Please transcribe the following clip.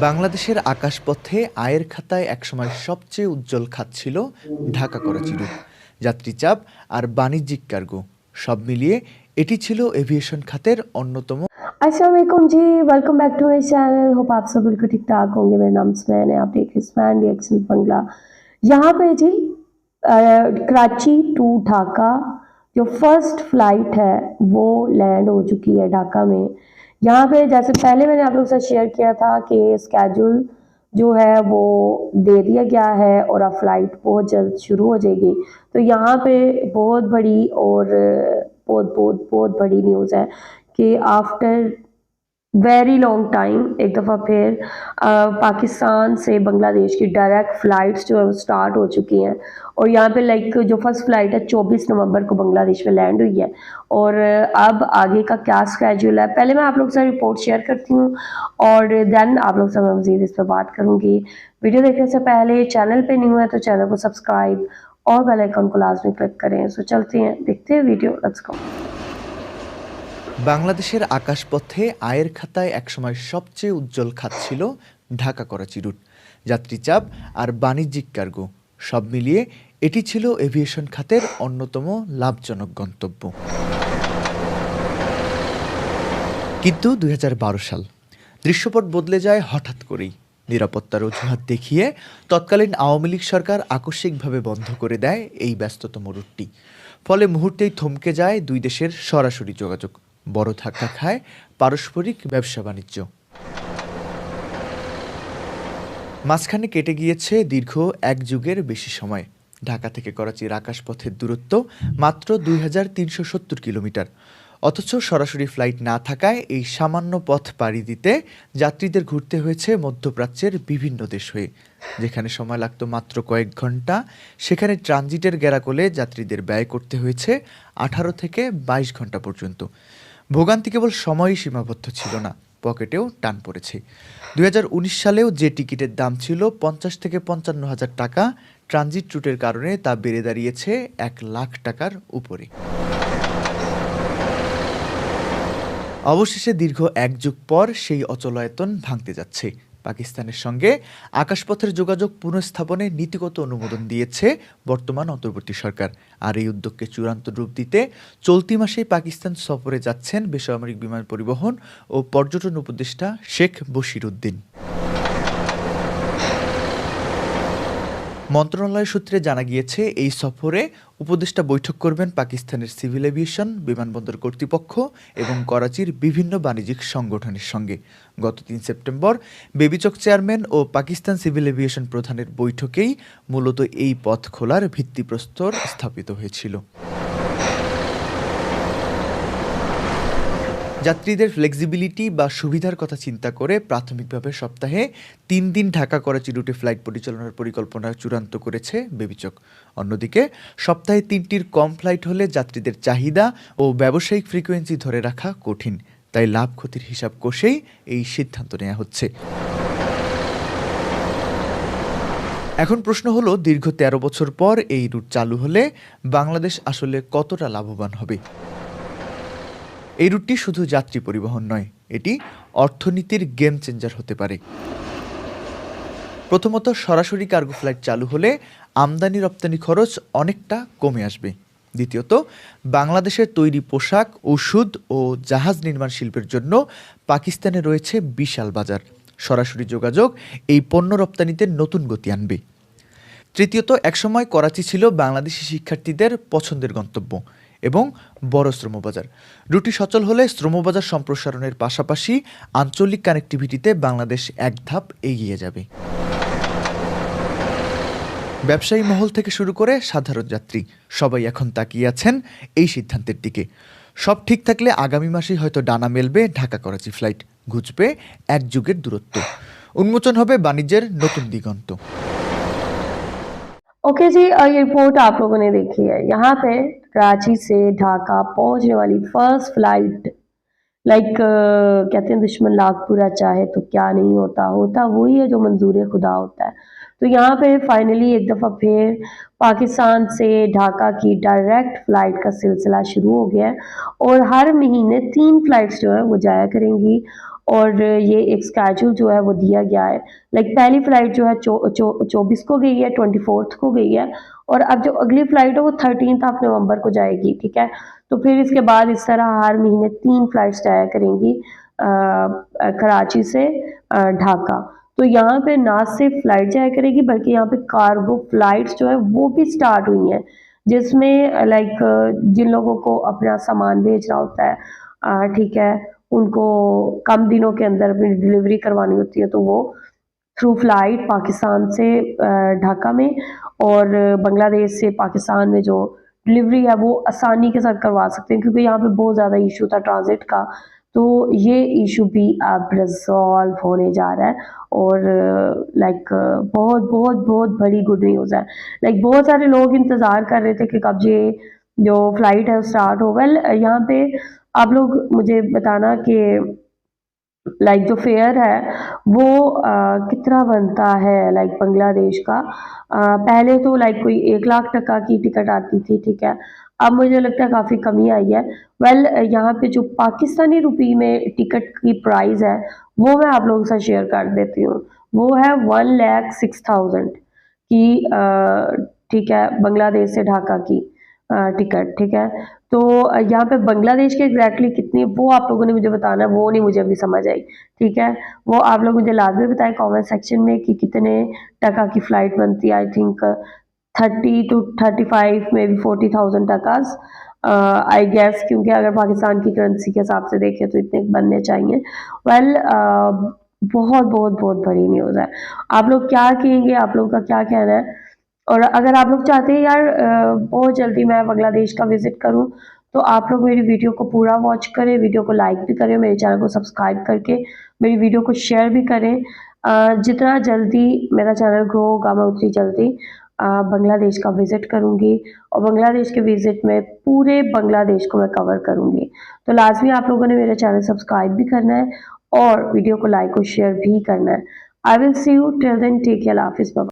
বাংলাদেশের আকাশপথে আয়ের খাতায় একসময় সবচেয়ে উজ্জ্বল খাত ছিল ঢাকা করাচি রুট যাত্রী চাপ আর বাণিজ্যিক কার্গো সব মিলিয়ে এটি ছিল এভিয়েশন खातेर অন্যতম Aslam ji welcome back to my channel hope आप सब बिल्कुल ठीक ठाक होंगे मेरा नाम स्मैन है आप देख रहे स्मैन रिएक्शन बंगला यहाँ पे जी अ, कराची टू ढाका जो फर्स्ट फ्लाइट है वो लैंड हो चुकी है ढाका में यहाँ पे जैसे पहले मैंने आप लोग से शेयर किया था कि स्केड्यूल जो है वो दे दिया गया है और अब फ़्लाइट बहुत जल्द शुरू हो जाएगी। तो यहाँ पे बहुत बड़ी और बहुत बहुत बहुत बड़ी न्यूज़ है कि आफ्टर वेरी लॉन्ग टाइम एक दफ़ा फिर अ, पाकिस्तान से बांग्लादेश की डायरेक्ट फ़्लाइट्स जो है वो स्टार्ट हो चुकी हैं। और यहाँ पे लाइक जो फ़र्स्ट फ़्लाइट है 24 नवंबर को बांग्लादेश में लैंड हुई है। और अब आगे का क्या स्केड्यूल है? पहले मैं आप लोग से रिपोर्ट शेयर करती हूँ और देन आप लोग से मैं मज़ीद इस पर बात करूँगी। वीडियो देखने से पहले चैनल पर नहीं हुआ है तो चैनल को सब्सक्राइब और बेल आइकन को लाजमी क्लिक करें। सो चलते हैं देखते हैं वीडियो लेट्स गो বাংলাদেশের আকাশপথে আয়ের খাতায় একসময় সবচেয়ে উজ্জ্বল খাত ছিল ঢাকা করাচি রুট। যাত্রী চাপ আর বাণিজ্যিক কার্গো, সব মিলিয়ে এটি ছিল এভিয়েশন খাতের অন্যতম লাভজনক গন্তব্য। কিন্তু দু হাজার বারো সাল, দৃশ্যপট বদলে যায় হঠাৎ করেই। নিরাপত্তার অজুহাত দেখিয়ে তৎকালীন আওয়ামী লীগ সরকার আকস্মিকভাবে বন্ধ করে দেয় এই ব্যস্ততম রুটটি। ফলে মুহূর্তেই থমকে যায় দুই দেশের সরাসরি যোগাযোগ। বড় ধাক্কা খায় পারস্পরিক ব্যবসা বাণিজ্য। মাঝখানে কেটে গিয়েছে দীর্ঘ এক যুগের বেশি সময়। ঢাকা থেকে করাচির আকাশপথের দূরত্ব মাত্র দুই হাজার তিনশো সত্তর কিলোমিটার। অথচ সরাসরি ফ্লাইট না থাকায় এই সামান্য পথ পাড়ি দিতে যাত্রীদের ঘুরতে হয়েছে মধ্যপ্রাচ্যের বিভিন্ন দেশ হয়ে। যেখানে সময় লাগতো মাত্র কয়েক ঘণ্টা, সেখানে ট্রানজিটের গেরাকলে যাত্রীদের ব্যয় করতে হয়েছে আঠারো থেকে বাইশ ঘণ্টা পর্যন্ত। ভোগান্তি কেবল সময়ই সীমাবদ্ধ ছিল না, পকেটেও টান পড়েছে। দুই হাজার উনিশ সালেও যে টিকিটের দাম ছিল পঞ্চাশ থেকে পঞ্চান্ন হাজার টাকা, ট্রানজিট রুটের কারণে তা বেড়ে দাঁড়িয়েছে এক লাখ টাকার উপরে। অবশেষে দীর্ঘ এক যুগ পর সেই অচলায়তন ভাঙতে যাচ্ছে। পাকিস্তানের সঙ্গে আকাশপথের যোগাযোগ পুনঃস্থাপনে নীতিগত অনুমোদন দিয়েছে বর্তমান অন্তর্বর্তী সরকার। আর এই উদ্যোগকে চূড়ান্ত রূপ দিতে চলতি মাসেই পাকিস্তান সফরে যাচ্ছেন বেসামরিক বিমান পরিবহন ও পর্যটন উপদেষ্টা শেখ বশির উদ্দিন। মন্ত্রণালয় সূত্রে জানা গিয়েছে, এই সফরে উপদেষ্টা বৈঠক করবেন পাকিস্তানের সিভিল এভিয়েশন, বিমানবন্দর কর্তৃপক্ষ এবং করাচির বিভিন্ন বাণিজ্যিক সংগঠনের সঙ্গে। গত তিন সেপ্টেম্বর বেবিচক চেয়ারম্যান ও পাকিস্তান সিভিল এভিয়েশন প্রধানের বৈঠকেই মূলত এই পথ খোলার ভিত্তিপ্রস্তর স্থাপিত হয়েছিল। যাত্রীদের ফ্লেক্সিবিলিটি বা সুবিধার কথা চিন্তা করে প্রাথমিকভাবে সপ্তাহে তিন দিন ঢাকা করাচি রুটে ফ্লাইট পরিচালনার পরিকল্পনা চূড়ান্ত করেছে বেবিচক। অন্যদিকে, সপ্তাহে তিনটির কম ফ্লাইট হলে যাত্রীদের চাহিদা ও ব্যবসায়িক ফ্রিকোয়েন্সি ধরে রাখা কঠিন। তাই লাভ ক্ষতির হিসাব কষেই এই সিদ্ধান্ত নেওয়া হচ্ছে। এখন প্রশ্ন হলো, দীর্ঘ তেরো বছর পর এই রুট চালু হলে বাংলাদেশ আসলে কতটা লাভবান হবে? এই রুটটি শুধু যাত্রী পরিবহন নয়, এটি অর্থনীতির গেম চেঞ্জার হতে পারে। প্রথমত, সরাসরি কার্গো ফ্লাইট চালু হলে আমদানি রপ্তানি খরচ অনেকটা কমে আসবে। দ্বিতীয়ত, বাংলাদেশের তৈরি পোশাক, ওষুধ ও জাহাজ নির্মাণ শিল্পের জন্য পাকিস্তানে রয়েছে বিশাল বাজার। সরাসরি যোগাযোগ এই পণ্য রপ্তানিতে নতুন গতি আনবে। তৃতীয়ত, একসময় করাচি ছিল বাংলাদেশি শিক্ষার্থীদের পছন্দের গন্তব্য। এবং বড় শ্রমবাজার। রুটি সচল হলে শ্রমবাজার সম্প্রসারণের পাশাপাশি আঞ্চলিক কানেক্টিভিটিতে বাংলাদেশ এক ধাপ এগিয়ে যাবে। ব্যবসায়ী মহল থেকে শুরু করে সাধারণ যাত্রী সবাই এখন তাকিয়ে আছেন এই সিদ্ধান্তের দিকে। সব ঠিক থাকলে আগামী মাসেই হয়তো ডানা মেলবে ঢাকা করাচি ফ্লাইট। ঘুচবে এক যুগের দূরত্ব। উন্মোচন হবে বাণিজ্যের নতুন দিগন্ত। ओके जी ये रिपोर्ट आप लोगों ने देखी है। यहाँ पे कराची से ढाका पहुँचने वाली फ़र्स्ट फ़्लाइट लाइक uh, कहते हैं दुश्मन लाख पूरा चाहे तो क्या नहीं होता होता वही है जो मंजूर खुदा होता है। तो यहाँ पे फाइनली एक दफ़ा फिर पाकिस्तान से ढाका की डायरेक्ट फ़्लाइट का सिलसिला शुरू हो गया है और हर महीने तीन फ़्लाइट्स जो है वो जाया करेंगी। और ये एक स्केड्यूल जो है वो दिया गया है। लाइक पहली फ़्लाइट जो है चौबीस को गई है ट्वेंटी फोर्थ को गई है। और अब जो अगली फ़्लाइट है वो थर्टीन ऑफ़ नवंबर को जाएगी ठीक है? तो फिर इसके बाद इस तरह हर महीने तीन फ़्लाइट्स जाया करेंगी अ, कराची से ढाका। तो यहाँ पे ना सिर्फ़ फ़्लाइट जाया करेगी बल्कि यहाँ पे कार्गो फ़्लाइट्स जो है वो भी स्टार्ट हुई हैं। जिसमें लाइक जिन लोगों को अपना सामान भेजना होता है ठीक है? उनको कम दिनों के अंदर अपनी डिलीवरी करवानी होती है तो वो थ्रू फ़्लाइट पाकिस्तान से ढाका में और बांग्लादेश से पाकिस्तान में जो डिलीवरी है, वो आसानी के साथ करवा सकते हैं, क्योंकि यहाँ पे बहुत ज़्यादा इशू था ट्रांजिट का। तो ये इशू भी अब रिजॉल्व होने जा रहा है और लाइक बहुत बहुत बहुत बड़ी गुड न्यूज़ है। लाइक बहुत सारे लोग इंतज़ार कर रहे थे कि कब ये जो फ़्लाइट है स्टार्ट हो। वेल यहाँ पे आप लोग मुझे बताना कि लाइक जो फेयर है वो अ, कितना बनता है लाइक बांग्लादेश का? अ, पहले तो लाइक कोई एक लाख टका की टिकट आती थी ठीक है? अब मुझे लगता है काफ़ी कमी आई है। वेल यहाँ पे जो पाकिस्तानी रुपी में टिकट की प्राइस है वो मैं आप लोगों साथ शेयर कर देती हूँ। वो है वन लैख सिक्स थाउज़ेंड की ठीक है बांग्लादेश से ढाका की। टिकट ठीक है? तो यहाँ पे बांग्लादेश के एग्जैक्टली कितनी वो आप लोगों ने मुझे बताना है वो नहीं मुझे अभी समझ आई ठीक है? वो आप लोग मुझे लाजमी बताएँ कमेंट सेक्शन में कि कितने टका की फ़्लाइट बनती है I think thirty two thirty five may be forty thousand टकास I guess क्योंकि अगर पाकिस्तान की करेंसी के हिसाब से देखें तो इतने बनने चाहिए। वेल well, बहुत बहुत बहुत बड़ी न्यूज़ है। आप लोग क्या कहेंगे? आप लोगों का क्या कहना है? और अगर आप लोग चाहते हैं यार बहुत जल्दी मैं बांग्लादेश का विज़िट करूँ तो आप लोग मेरी वीडियो को पूरा वॉच करें वीडियो को लाइक भी करें, मेरे चैनल को सब्सक्राइब करके मेरी वीडियो को शेयर भी करें। जितना जल्दी मेरा चैनल ग्रो होगा, मैं उतनी जल्दी बांग्लादेश का विज़िट करूँगी और बांग्लादेश के विज़िट में पूरे बांग्लादेश को मैं कवर करूँगी। तो लाजमी आप लोगों ने मेरा चैनल सब्सक्राइब भी करना है और वीडियो को लाइक और शेयर भी करना है। I will see you till then take care हाफिज़.